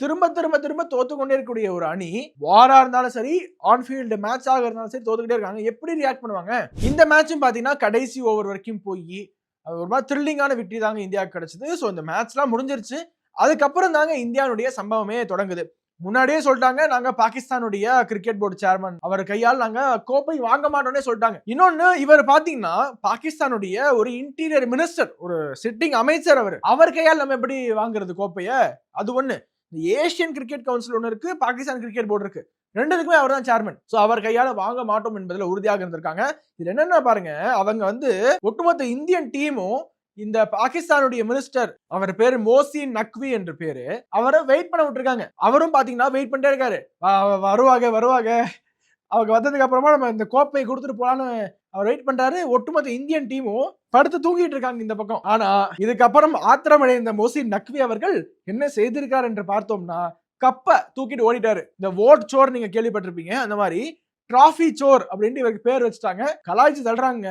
திரும்ப திரும்ப திரும்ப தோத்து கொண்டே இருக்கக்கூடிய ஒரு அணி வாரா இருந்தாலும் சரி ஆன்ஃபீல்டு மேட்ச் ஆக இருந்தாலும் சரி தோத்துக்கிட்டே இருக்காங்க. எப்படி ரியாக்ட் பண்ணுவாங்க? இந்த மேட்சும் பார்த்தீங்கன்னா கடைசி ஓவர் வரைக்கும் போய் அது ஒரு மாதிரி த்ரில்லிங்கான வெற்றி தாங்க இந்தியாவுக்கு கிடைச்சது. ஸோ இந்த மேட்ச்லாம் முடிஞ்சிருச்சு. அதுக்கப்புறம் தாங்க இந்தியாவுடைய சம்பவமே தொடங்குது. முன்னாடியே சொல்லிட்டாங்க நாங்க பாகிஸ்தானுடைய கிரிக்கெட் போர்டு சேர்மன் அவர் கையால் நாங்க கோப்பை வாங்க மாட்டோம்னே சொல்லிட்டாங்க. இன்னொன்னு இவர் பாத்தீங்கன்னா பாகிஸ்தானுடைய ஒரு இன்டீரியர் மினிஸ்டர் ஒரு சிட்டிங் அமைச்சர் அவர். அவர் கையால் நம்ம எப்படி வாங்குறது கோப்பைய? அது ஒண்ணு. இந்த ஏஷியன் கிரிக்கெட் கவுன்சில் ஒன்று இருக்கு பாகிஸ்தான் கிரிக்கெட் போர்டு இருக்கு. ரெண்டுத்துக்குமே அவர் தான் சேர்மன் ஸோ அவர் கையால் வாங்க மாட்டோம் என்பதில் உறுதியாக இருந்திருக்காங்க. இது என்னென்ன பாருங்க அவங்க வந்து ஒட்டுமொத்த இந்தியன் டீமும் இந்த பாகிஸ்தானுடைய மினிஸ்டர் அவர் பேரு மோசின் நக்வி என்று பேரு அவரை வெயிட் பண்ண விட்டுருக்காங்க. அவரும் பாத்தீங்கன்னா வெயிட் பண்ணிட்டே இருக்காரு. வருவாங்க வருவாங்க. அவங்க வந்ததுக்கு அப்புறமா நம்ம இந்த கோப்பையை கொடுத்துட்டு போலான்னு அவர் வெயிட் பண்றாரு. ஒட்டுமொத்த இந்தியன் டீமும் படுத்து தூங்கிட்டு இருக்காங்க இந்த பக்கம். ஆனா இதுக்கப்புறம் ஆத்திரமடைந்த மொசின் நக்வி அவர்கள் என்ன செய்திருக்கார் என்று பார்த்தோம்னா கப்பை தூக்கிட்டு ஓடிட்டாரு. இந்த ஓட் சோர் நீங்க கேள்விப்பட்டிருப்பீங்க. அந்த மாதிரி டிராஃபி சோர் அப்படின்ட்டு இவருக்கு பேர் வச்சுட்டாங்க. கலாய்ச்சி தள்ளுறாங்க